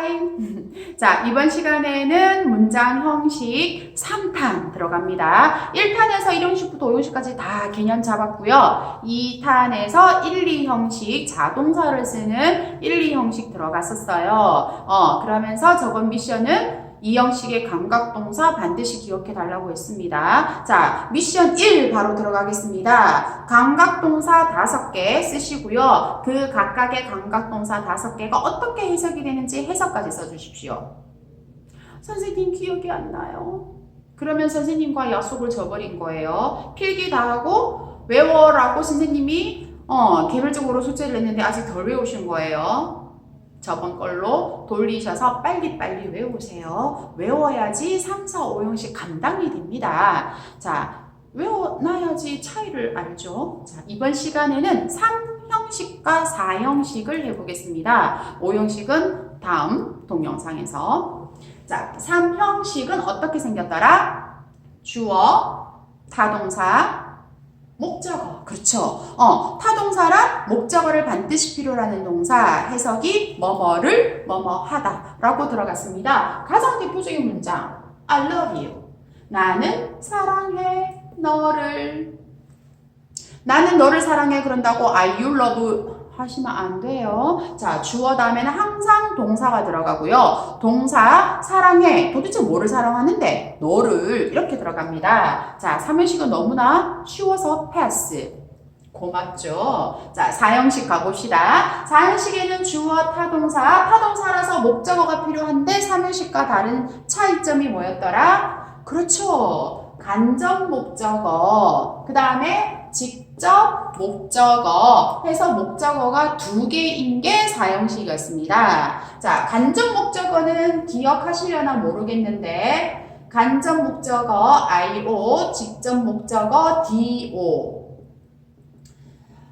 하이. 자, 이번 시간에는 문장 형식 3탄 들어갑니다. 1탄에서 1형식부터 5형식까지 다 개념 잡았고요. 2탄에서 1, 2형식 자동사를 쓰는 1, 2형식 들어갔었어요. 어, 그러면서 저번 미션은 이 형식의 감각동사 반드시 기억해 달라고 했습니다. 자, 미션 1 바로 들어가겠습니다. 감각동사 5개 쓰시고요. 그 각각의 감각동사 5개가 어떻게 해석이 되는지 해석까지 써주십시오. 선생님 기억이 안 나요. 그러면 선생님과 약속을 저버린 거예요. 필기 다 하고 외워라고 선생님이 어, 개별적으로 숙제를 냈는데 아직 덜 외우신 거예요. 저번 걸로 돌리셔서 빨리빨리 외우세요. 외워야지 3, 4, 5형식 감당이 됩니다. 자, 외워놔야지 차이를 알죠. 자, 이번 시간에는 3형식과 4형식을 해보겠습니다. 5형식은 다음 동영상에서. 자, 3형식은 어떻게 생겼더라? 주어, 타동사, 목적어. 그렇죠. 어, 타동사랑 목적어를 반드시 필요로 하는 동사 해석이 뭐뭐를 뭐뭐 하다 라고 들어갔습니다. 가장 대표적인 문장. I love you. 나는 사랑해 너를. 나는 너를 사랑해 그런다고 I you love 하시면 안 돼요. 자, 주어 다음에는 항상 동사가 들어가고요. 동사 사랑해. 도대체 뭐를 사랑하는데? 너를 이렇게 들어갑니다. 자, 3형식은 너무나 쉬워서 패스. 고맙죠. 자, 4형식 가봅시다. 4형식에는 주어 타동사, 타동사라서 목적어가 필요한데 3형식과 다른 차이점이 뭐였더라? 그렇죠. 간접 목적어. 그 다음에 직 접 목적어 해서 목적어가 두 개인 게 4형식이 었습니다. 자, 간접 목적어는 기억하시려나 모르겠는데 간접 목적어 IO, 직접 목적어 DO.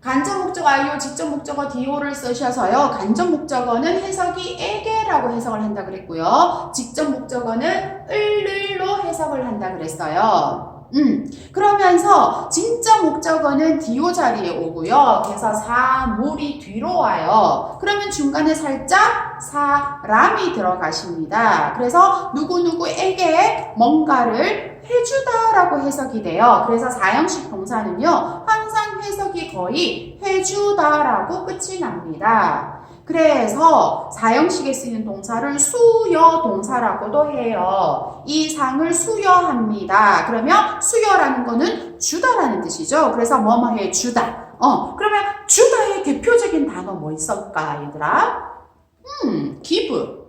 간접 목적어 IO, 직접 목적어 DO를 쓰셔서요. 간접 목적어는 해석이 에게라고 해석을 한다 그랬고요. 직접 목적어는 을을로 해석을 한다 그랬어요. 음, 그러면서 진짜 목적어는 디오 자리에 오고요. 그래서 사물이 뒤로 와요. 그러면 중간에 살짝 사람이 들어가십니다. 그래서 누구누구에게 뭔가를 해주다라고 해석이 돼요. 그래서 사형식 동사는요, 항상 해석이 거의 해주다라고 끝이 납니다. 그래서 사형식에 쓰이는 동사를 수여 동사라고도 해요. 이 상을 수여합니다. 그러면 수여라는 거는 주다라는 뜻이죠. 그래서 뭐뭐 해 주다. 어, 그러면 주다의 대표적인 단어 뭐 있을까, 얘들아? 음, give.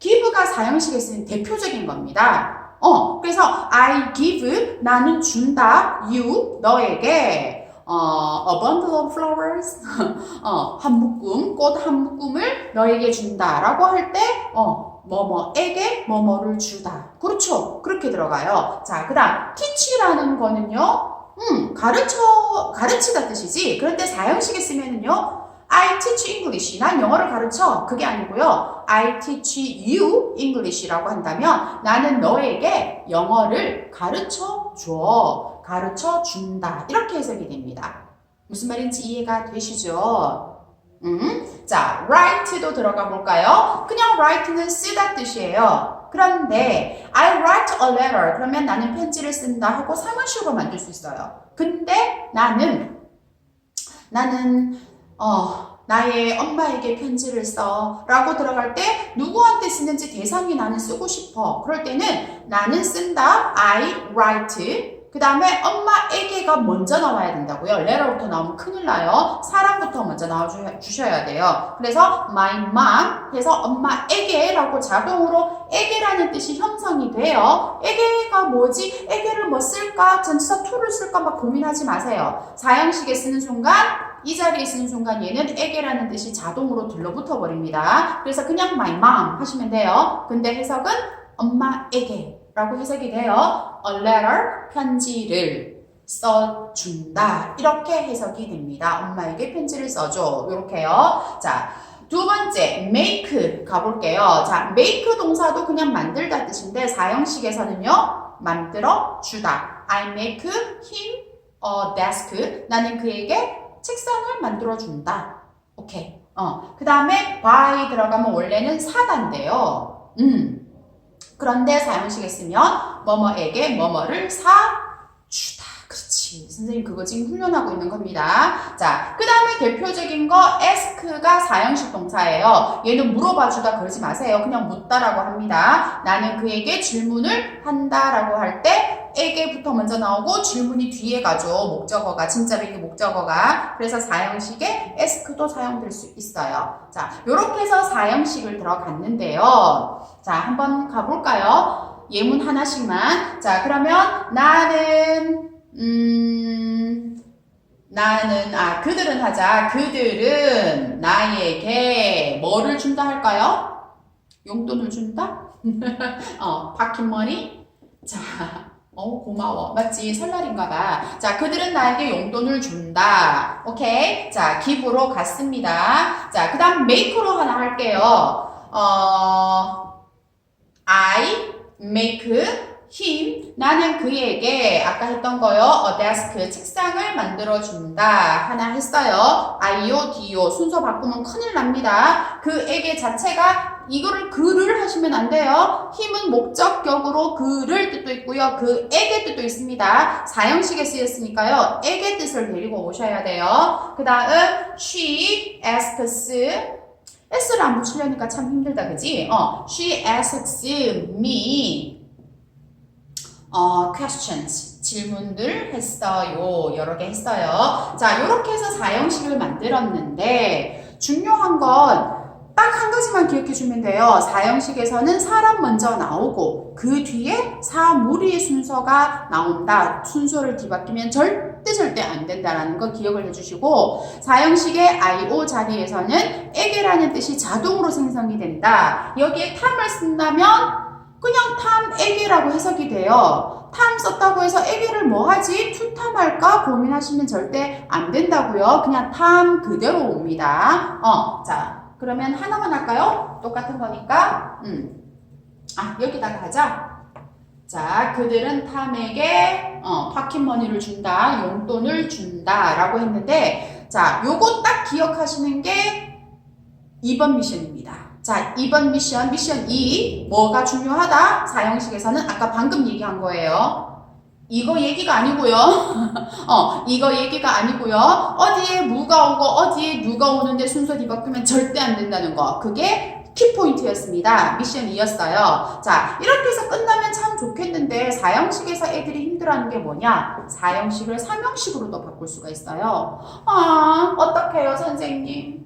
give가 사형식에 쓰는 대표적인 겁니다. 어, 그래서 I give 나는 준다 you 너에게 어, a bundle of flowers 어, 한 묶음 꽃 한 묶음을 너에게 준다 라고 할 때 어, 뭐뭐에게 뭐뭐를 주다. 그렇죠. 그렇게 들어가요. 자, 그 다음 teach라는 거는요. 음, 가르쳐 가르치다 뜻이지. 그런데 사형식에 쓰면은요. I teach English. 난 영어를 가르쳐. 그게 아니고요. I teach you English라고 한다면 나는 너에게 영어를 가르쳐 줘. 가르쳐 준다. 이렇게 해석이 됩니다. 무슨 말인지 이해가 되시죠? 음, 자, write도 들어가 볼까요? 그냥 write는 쓰다 뜻이에요. 그런데 I write a letter 그러면 나는 편지를 쓴다 하고 사무식으로 만들 수 있어요. 근데 나는 나는 어 나의 엄마에게 편지를 써 라고 들어갈 때 누구 쓰는지 대상이 나는 쓰고 싶어. 그럴 때는 나는 쓴다 I write 그 다음에 엄마에게가 먼저 나와야 된다고요. letter부터 나오면 큰일 나요. 사랑부터 먼저 나와주셔야 돼요. 그래서 my mom 해서 엄마에게라고 자동으로 에게라는 뜻이 형성이 돼요. 에게가 뭐지? 에게를 뭐 쓸까? 전치사 to를 쓸까? 막 고민하지 마세요. 사형식에 쓰는 순간 이 자리에 쓰는 순간 얘는 에게라는 뜻이 자동으로 들러붙어 버립니다. 그래서 그냥 my mom 하시면 돼요. 근데 해석은 엄마에게 라고 해석이 돼요. A letter, 편지를 써준다. 이렇게 해석이 됩니다. 엄마에게 편지를 써줘. 이렇게요. 자, 두 번째, make 가볼게요. 자, make 동사도 그냥 만들다 뜻인데, 사형식에서는요, 만들어 주다. I make him a desk. 나는 그에게 책상을 만들어 준다. 오케이. 어, 그 다음에 by 들어가면 원래는 사다인데요. 음. 그런데 사형식에 쓰면 뭐뭐에게 뭐뭐를 사주다. 그렇지. 선생님 그거 지금 훈련하고 있는 겁니다. 자, 그 다음에 대표적인 거 ask가 사형식 동사예요. 얘는 물어봐주다 그러지 마세요. 그냥 묻다라고 합니다. 나는 그에게 질문을 한다라고 할 때 에게부터 먼저 나오고 질문이 뒤에 가죠. 목적어가 진짜로 이게 목적어가 그래서 사형식에 ask도 사용될 수 있어요. 자, 요렇게 해서 사형식을 들어갔는데요. 자, 한번 가볼까요? 예문 하나씩만. 자, 그러면 나는 음 나는 아 그들은 하자. 그들은 나에게 뭐를 준다 할까요? 용돈을 준다? 어, 파킹머니? 자, 어, 고마워. 맞지? 설날인가 봐. 자, 그들은 나에게 용돈을 준다. 오케이? 자, 기부로 갔습니다. 자, 그 다음 make로 하나 할게요. 어, I make him. 나는 그에게 아까 했던 거요. a desk. 책상을 만들어 준다. 하나 했어요. I요, D요. 순서 바꾸면 큰일 납니다. 그에게 자체가 이거를 그를 하시면 안 돼요. 힘은 목적격으로 그를 뜻도 있고요. 그에게 뜻도 있습니다. 사형식에 쓰였으니까요. 에게 뜻을 데리고 오셔야 돼요. 그 다음 she asks s를 안 붙이려니까 참 힘들다 그지? 어, she asks me 어, questions 질문들 했어요. 여러 개 했어요. 자, 이렇게 해서 사형식을 만들었는데 중요한 건 딱 한 가지만 기억해 주면 돼요. 사형식에서는 사람 먼저 나오고 그 뒤에 사물의 순서가 나온다. 순서를 뒤바뀌면 절대 절대 안 된다라는 거 기억을 해 주시고 사형식의 IO 자리에서는 에게라는 뜻이 자동으로 생성이 된다. 여기에 탐을 쓴다면 그냥 탐 에게라고 해석이 돼요. 탐 썼다고 해서 에게를 뭐 하지? 투탐할까 고민하시면 절대 안 된다고요. 그냥 탐 그대로 옵니다. 어, 자, 그러면 하나만 할까요? 똑같은 거니까. 음. 아, 여기다가 하자. 자, 그들은 탐에게 어, 파킹머니를 준다, 용돈을 준다라고 했는데, 자, 요거 딱 기억하시는 게 2번 미션입니다. 자, 2번 미션, 미션 2. 뭐가 중요하다? 사형식에서는 아까 방금 얘기한 거예요. 이거 얘기가 아니고요. 어, 이거 얘기가 아니고요. 어디에 무가 오고 어디에 누가 오는데 순서 뒤바꾸면 절대 안 된다는 거. 그게 키포인트였습니다. 미션 2였어요. 자, 이렇게 해서 끝나면 참 좋겠는데 사형식에서 애들이 힘들어하는 게 뭐냐? 사형식을 삼형식으로도 바꿀 수가 있어요. 아, 어떡해요, 선생님.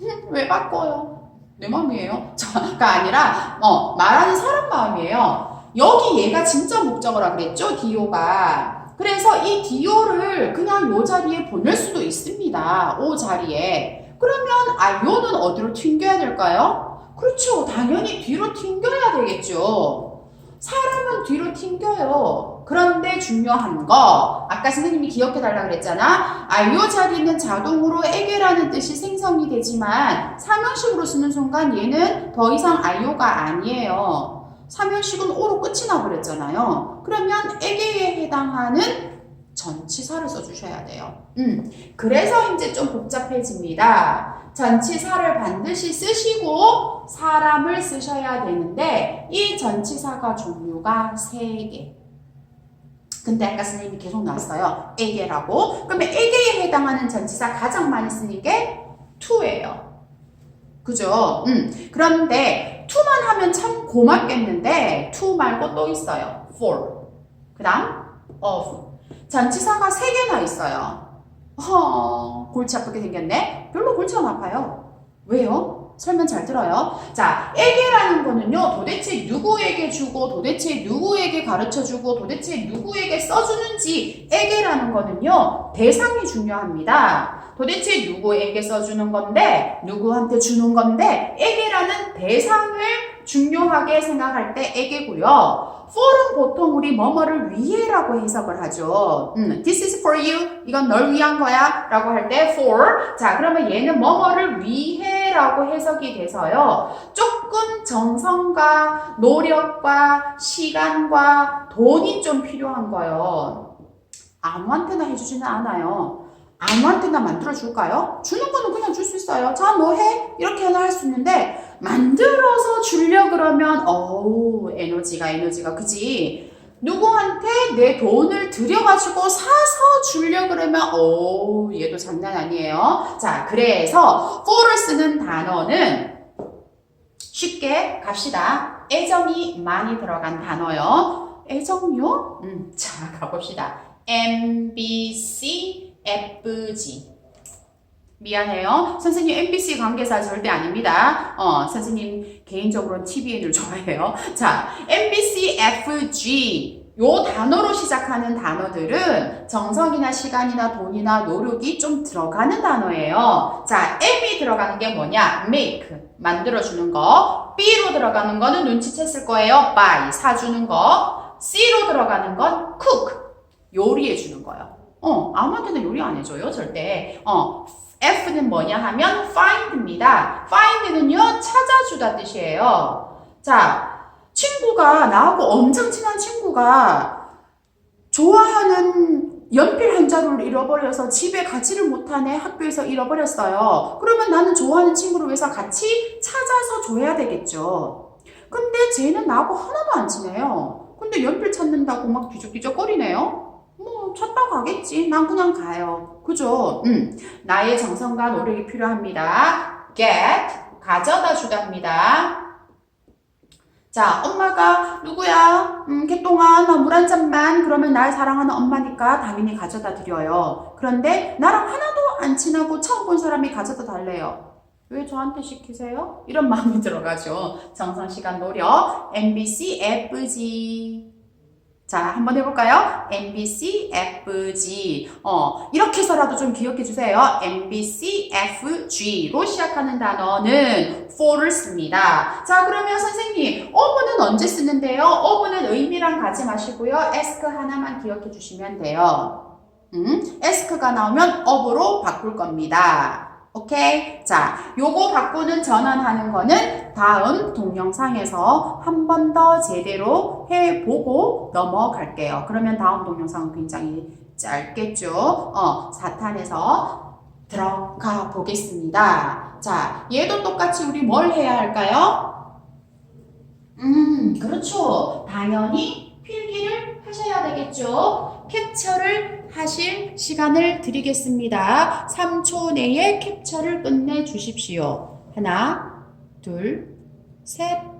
왜 바꿔요? 내 마음이에요. 자가 아니라 어, 말하는 사람 마음이에요. 여기 얘가 진짜 목적어라 그랬죠, 디오가. 그래서 이 디오를 그냥 요 자리에 보낼 수도 있습니다. 오 자리에. 그러면 아 요는 어디로 튕겨야 될까요? 그렇죠. 당연히 뒤로 튕겨야 되겠죠. 사람은 뒤로 튕겨요. 그런데 중요한 거, 아까 선생님이 기억해 달라 그랬잖아. 아, 요 자리는 자동으로 에게라는 뜻이 생성이 되지만, 삼형식으로 쓰는 순간 얘는 더 이상 아이오가 아니에요. 삼형식은 오로 끝이 나 버렸잖아요. 그러면 에게에 해당하는 전치사를 써주셔야 돼요. 음, 그래서 이제 좀 복잡해집니다. 전치사를 반드시 쓰시고 사람을 쓰셔야 되는데 이 전치사가 종류가 세 개. 근데 아까 선생님이 계속 나왔어요. 에게라고. 그러면 에게에 해당하는 전치사 가장 많이 쓰는 게 to예요. 그죠? 음. 그런데 to만 하면 참 고맙겠는데 to 말고 또 있어요. for. 그다음 of. 전치사가 세 개나 있어요. 허, 골치 아프게 생겼네? 별로 골치 안 아파요. 왜요? 설명 잘 들어요. 자, 에게라는 거는요, 도대체 누구에게 주고, 도대체 누구에게 가르쳐 주고, 도대체 누구에게 써주는지, 에게라는 거는요, 대상이 중요합니다. 도대체 누구에게 써주는 건데, 누구한테 주는 건데, 에게라는 대상을 중요하게 생각할 때 에게고요. for은 보통 우리 뭐뭐를 위해라고 해석을 하죠. 음, this is for you. 이건 널 위한 거야. 라고 할 때 for. 자, 그러면 얘는 뭐뭐를 위해라고 해석이 돼서요. 조금 정성과 노력과 시간과 돈이 좀 필요한 거예요. 아무한테나 해주지는 않아요. 아무한테나 만들어 줄까요? 주는 거는 그냥 줄 수 있어요. 자, 너 해? 이렇게 하나 할 수 있는데, 만들어서 주려 그러면, 어우, 에너지가, 에너지가, 그지? 누구한테 내 돈을 들여가지고 사서 주려 그러면, 어우, 얘도 장난 아니에요. 자, 그래서, for를 쓰는 단어는 쉽게 갑시다. 애정이 많이 들어간 단어요. 애정요? 음, 자, 가봅시다. MBC, FG. 미안해요. 선생님 MBC 관계사 절대 아닙니다. 어, 선생님 개인적으로는 TVN을 좋아해요. 자, MBC, FG. 요 단어로 시작하는 단어들은 정성이나 시간이나 돈이나 노력이 좀 들어가는 단어예요. 자, M이 들어가는 게 뭐냐? make. 만들어주는 거. B로 들어가는 거는 눈치챘을 거예요. buy. 사주는 거. C로 들어가는 건 cook. 요리해주는 거예요. 어, 아무한테나 요리 안 해줘요, 절대. 어, F는 뭐냐 하면 find입니다. find는요, 찾아주다 뜻이에요. 자, 친구가, 나하고 엄청 친한 친구가 좋아하는 연필 한 자루를 잃어버려서 집에 가지를 못하네 학교에서 잃어버렸어요. 그러면 나는 좋아하는 친구를 위해서 같이 찾아서 줘야 되겠죠. 근데 쟤는 나하고 하나도 안 친해요. 근데 연필 찾는다고 막 뒤적뒤적 거리네요. 뭐 찾다 가겠지. 난 그냥 가요. 그죠? 음. 나의 정성과 노력이 필요합니다. get 가져다 주답니다. 자, 엄마가 누구야? 음, 개똥아, 나 물 한 잔만. 그러면 날 사랑하는 엄마니까 당연히 가져다 드려요. 그런데 나랑 하나도 안 친하고 처음 본 사람이 가져다 달래요. 왜 저한테 시키세요? 이런 마음이 들어가죠. 정성, 시간, 노력. MBC, FG. 자, 한번 해볼까요? MBC, FG. 어, 이렇게 해서라도 좀 기억해 주세요. MBC, FG로 시작하는 단어는 for를 씁니다. 자, 그러면 선생님, of는 언제 쓰는데요? of는 의미랑 가지 마시고요. ask 하나만 기억해 주시면 돼요. 음, ask가 나오면 of로 바꿀 겁니다. 오케이? 자, 요거 바꾸는 전환하는 거는 다음 동영상에서 한 번 더 제대로 해보고 넘어갈게요. 그러면 다음 동영상은 굉장히 짧겠죠? 어, 4탄에서 들어가 보겠습니다. 자, 얘도 똑같이 우리 뭘 해야 할까요? 음, 그렇죠. 당연히 필기를 하셔야 되겠죠. 캡처를 하실 시간을 드리겠습니다. 3초 내에 캡처를 끝내 주십시오. 하나, 둘, 셋,